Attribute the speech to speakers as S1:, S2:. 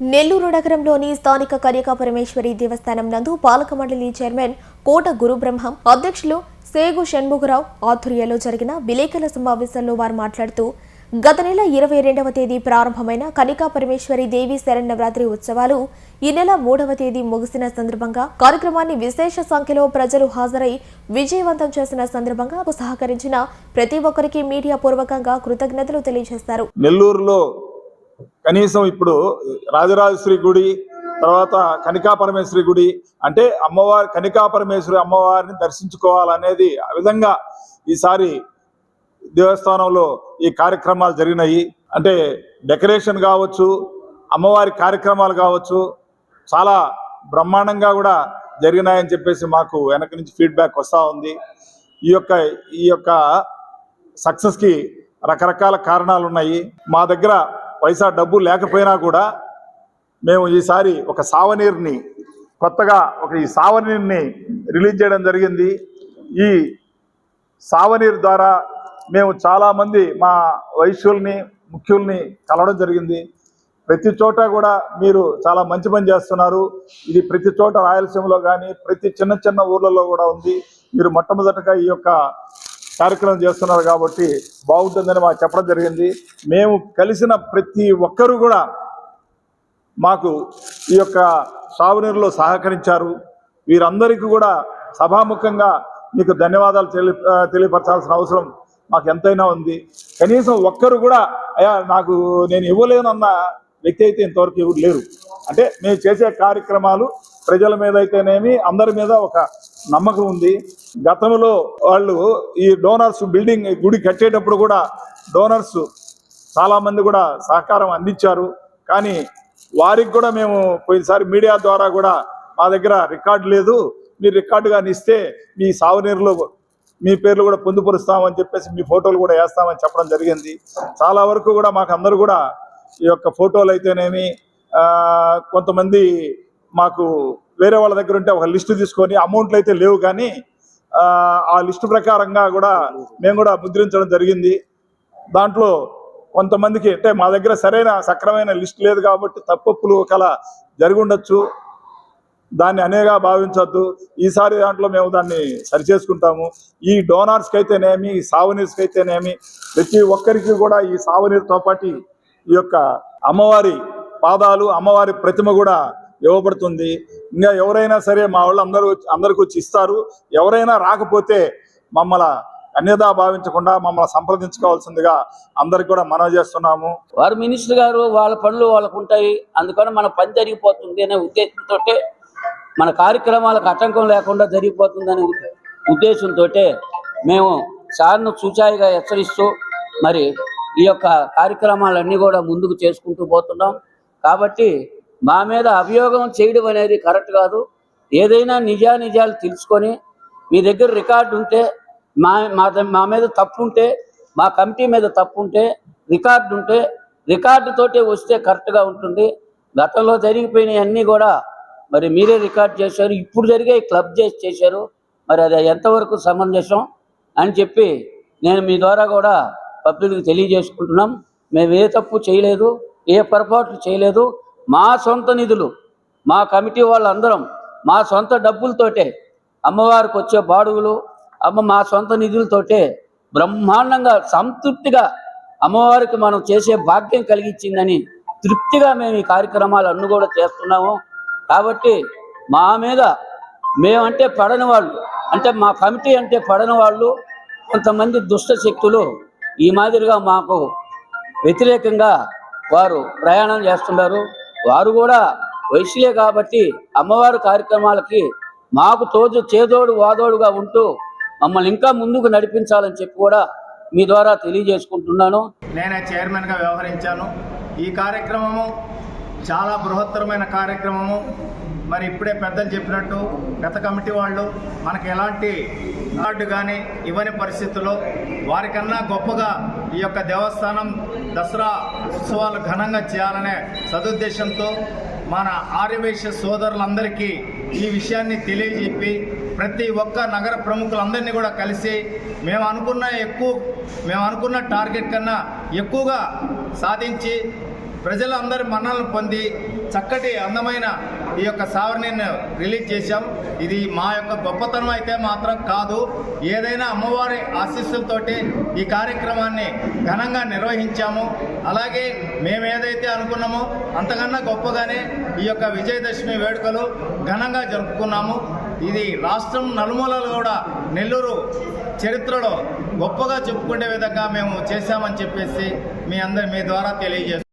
S1: నెల్లూరు నగరంలోని స్థానిక కన్యకా పరమేశ్వరి దేవస్థానం నందు పాలక మండలి చైర్మన్ కోట గురుబ్రహ్మం అధ్యక్షులు సేగు షణ్ముఖరావు ఆధ్వర్యంలో జరిగిన విలేకరుల సమావేశంలో వారు మాట్లాడుతూ గత నెల ఇరవై రెండవ తేదీ ప్రారంభమైన కనికా పరమేశ్వరి దేవి శరణవరాత్రి ఉత్సవాలు ఈ నెల మూడవ తేదీ ముగిసిన సందర్భంగా కార్యక్రమాన్ని విశేష సంఖ్యలో ప్రజలు హాజరై విజయవంతం చేసిన సందర్భంగా సహకరించిన ప్రతి ఒక్కరికి మీడియా పూర్వకంగా కృతజ్ఞతలు తెలియజేశారు
S2: నెల్లూరులో కనీసం ఇప్పుడు రాజరాజేశ్వరి గుడి తర్వాత కనికా పరమేశ్వరి గుడి అంటే అమ్మవారి కనికా పరమేశ్వరి అమ్మవారిని దర్శించుకోవాలనేది ఆ విధంగా ఈసారి దేవస్థానంలో ఈ కార్యక్రమాలు జరిగినాయి. అంటే డెకరేషన్ కావచ్చు అమ్మవారి కార్యక్రమాలు కావచ్చు చాలా బ్రహ్మాండంగా కూడా జరిగినాయని చెప్పేసి మాకు వెనక నుంచి ఫీడ్బ్యాక్ వస్తూ ఉంది. ఈ యొక్క ఈ యొక్క సక్సెస్కి రకరకాల కారణాలు ఉన్నాయి మా దగ్గర పైసా డబ్బు లేకపోయినా కూడా మేము ఈసారి ఒక సావనీర్ని కొత్తగా ఒక ఈ సావనీర్ని రిలీజ్ చేయడం జరిగింది. ఈ సావనీర్ ద్వారా మేము చాలామంది మా వైశ్యుల్ని ముఖ్యుల్ని కలవడం జరిగింది. ప్రతి చోట కూడా మీరు చాలా మంచి పని చేస్తున్నారు. ఇది ప్రతి చోట రాయలసీమలో కానీ ప్రతి చిన్న చిన్న ఊర్లలో కూడా ఉంది. మీరు మొట్టమొదటగా ఈ యొక్క కార్యక్రమం చేస్తున్నారు కాబట్టి బాగుంటుందని మాకు చెప్పడం జరిగింది. మేము కలిసిన ప్రతి ఒక్కరూ కూడా మాకు ఈ యొక్క సాగునీరులో సహకరించారు. వీరందరికీ కూడా సభాముఖంగా మీకు ధన్యవాదాలు తెలి తెలియపరచాల్సిన అవసరం మాకు ఎంతైనా ఉంది. కనీసం ఒక్కరు కూడా అయ్యా నాకు నేను ఇవ్వలేనన్న వ్యక్తి అయితే ఇంతవరకు ఎవరు లేరు. అంటే మేము చేసే కార్యక్రమాలు ప్రజల మీద అయితేనేమి అందరి మీద ఒక నమ్మకం ఉంది. గతంలో వాళ్ళు ఈ డోనర్స్ బిల్డింగ్ గుడి కట్టేటప్పుడు కూడా డోనర్స్ చాలామంది కూడా సహకారం అందించారు. కానీ వారికి కూడా మేము పోయినసారి మీడియా ద్వారా కూడా మా దగ్గర రికార్డు లేదు. మీరు రికార్డు కానీ ఇస్తే మీ సాగునీరులో మీ పేర్లు కూడా పొందుపరుస్తామని చెప్పేసి మీ ఫోటోలు కూడా వేస్తామని చెప్పడం జరిగింది. చాలా వరకు కూడా మాకు అందరూ కూడా ఈ యొక్క ఫోటోలు అయితేనేమి కొంతమంది మాకు వేరే వాళ్ళ దగ్గర ఉంటే ఒక లిస్టు తీసుకొని అమౌంట్లు అయితే లేవు కానీ ఆ, లిస్టు ప్రకారంగా కూడా మేము కూడా ముద్రించడం జరిగింది. దాంట్లో కొంతమందికి అంటే మా దగ్గర సరైన సక్రమైన లిస్ట్ లేదు కాబట్టి తప్పప్పులు కల జరిగి ఉండొచ్చు. దాన్ని అనేగా భావించవద్దు ఈసారి దాంట్లో మేము దాన్ని సరిచేసుకుంటాము. ఈ డోనార్స్కి అయితేనేమి ఈ సావనీర్స్కి అయితేనేమి ప్రతి ఒక్కరికి కూడా ఈ సాగునీరుతో పాటు ఈ యొక్క అమ్మవారి పాదాలు అమ్మవారి ప్రతిమ కూడా ఇవ్వబడుతుంది. ఇంకా ఎవరైనా సరే మా వాళ్ళు అందరూ వచ్చి- అందరికి వచ్చి ఇస్తారు. ఎవరైనా రాకపోతే మమ్మల్ని అన్యదా భావించకుండా మమ్మల్ని సంప్రదించుకోవాల్సిందిగా అందరికి కూడా మనవి చేస్తున్నాము.
S3: వారు మినిస్టర్ గారు వాళ్ళ పనులు వాళ్ళకు ఉంటాయి. అందుకని మన పని జరిగిపోతుంది అనే ఉద్దేశంతో మన కార్యక్రమాలకు ఆటంకం లేకుండా జరిగిపోతుందనే ఉద్ద- ఉద్దేశంతో మేము సార్ను సూచాయిగా హెచ్చరిస్తూ మరి ఈ యొక్క కార్యక్రమాలన్నీ కూడా ముందుకు చేసుకుంటూ పోతున్నాం. కాబట్టి మా మీద అభియోగం చేయడం అనేది కరెక్ట్ కాదు. ఏదైనా నిజానిజాలు తెలుసుకొని మీ దగ్గర రికార్డు ఉంటే మా మా మీద తప్పు ఉంటే మా కమిటీ మీద తప్పు ఉంటే రికార్డు ఉంటే రికార్డుతోటే వస్తే కరెక్ట్గా ఉంటుంది. గతంలో జరిగిపోయినవి అన్నీ కూడా మరి మీరే రికార్డ్ చేశారు. ఇప్పుడు జరిగే క్లబ్ చేసి చేశారు. మరి అది ఎంతవరకు సమంజసం అని చెప్పి నేను మీ ద్వారా కూడా పబ్లిక్కి తెలియజేసుకుంటున్నాం. మేము ఏ తప్పు చేయలేదు ఏ పొరపాట్లు చేయలేదు. మా సొంత నిధులు మా కమిటీ వాళ్ళందరం మా సొంత డబ్బులతోటే అమ్మవారికి వచ్చే బాడుగులు అమ్మ మా సొంత నిధులతోటే బ్రహ్మాండంగా సంతృప్తిగా అమ్మవారికి మనం చేసే భాగ్యం కలిగించిందని తృప్తిగా మేము ఈ కార్యక్రమాలు అన్ను కూడా చేస్తున్నాము. కాబట్టి మా మీద మేమంటే పడని వాళ్ళు అంటే మా కమిటీ అంటే పడని వాళ్ళు కొంతమంది దుష్ట శక్తులు ఈ మాదిరిగా మాకు వ్యతిరేకంగా వారు ప్రయాణం చేస్తున్నారు. వారు కూడా వైశ్యులే కాబట్టి అమ్మవారి కార్యక్రమాలకి మాకు తోజు చేదోడు వాదోడుగా ఉంటూ మమ్మల్ని ఇంకా ముందుకు నడిపించాలని చెప్పి కూడా మీ ద్వారా తెలియజేసుకుంటున్నాను.
S4: నేనే చైర్మన్గా వ్యవహరించాను. ఈ కార్యక్రమము చాలా బృహత్తరమైన కార్యక్రమము. మరి ఇప్పుడే పెద్దలు చెప్పినట్టు గత కమిటీ వాళ్ళు మనకి ఎలాంటి కార్డు కానీ ఇవ్వని పరిస్థితుల్లో వారికన్నా గొప్పగా ఈ యొక్క దేవస్థానం దసరా ఉత్సవాలు ఘనంగా చేయాలనే సదుద్దేశంతో మన ఆర్యవేశ సోదరులందరికీ ఈ విషయాన్ని తెలియజెప్పి ప్రతి ఒక్క నగర ప్రముఖులందరినీ కూడా కలిసి మేము అనుకున్న ఎక్కువ మేము అనుకున్న టార్గెట్ కన్నా ఎక్కువగా సాధించి ప్రజలందరి మన్నలను పొంది చక్కటి అందమైన ఈ యొక్క సావరణిని రిలీజ్ చేశాం. ఇది మా యొక్క గొప్పతనం అయితే మాత్రం కాదు. ఏదైనా అమ్మవారి ఆశీస్సులతోటి ఈ కార్యక్రమాన్ని ఘనంగా నిర్వహించాము. అలాగే మేము ఏదైతే అనుకున్నామో అంతకన్నా గొప్పగానే ఈ యొక్క విజయదశమి వేడుకలు ఘనంగా జరుపుకున్నాము. ఇది రాష్ట్రం నలుమూలలు కూడా నెల్లూరు చరిత్రలో గొప్పగా చెప్పుకునే విధంగా మేము చేశామని చెప్పేసి మీ అందరి మీ ద్వారా తెలియజేస్తాం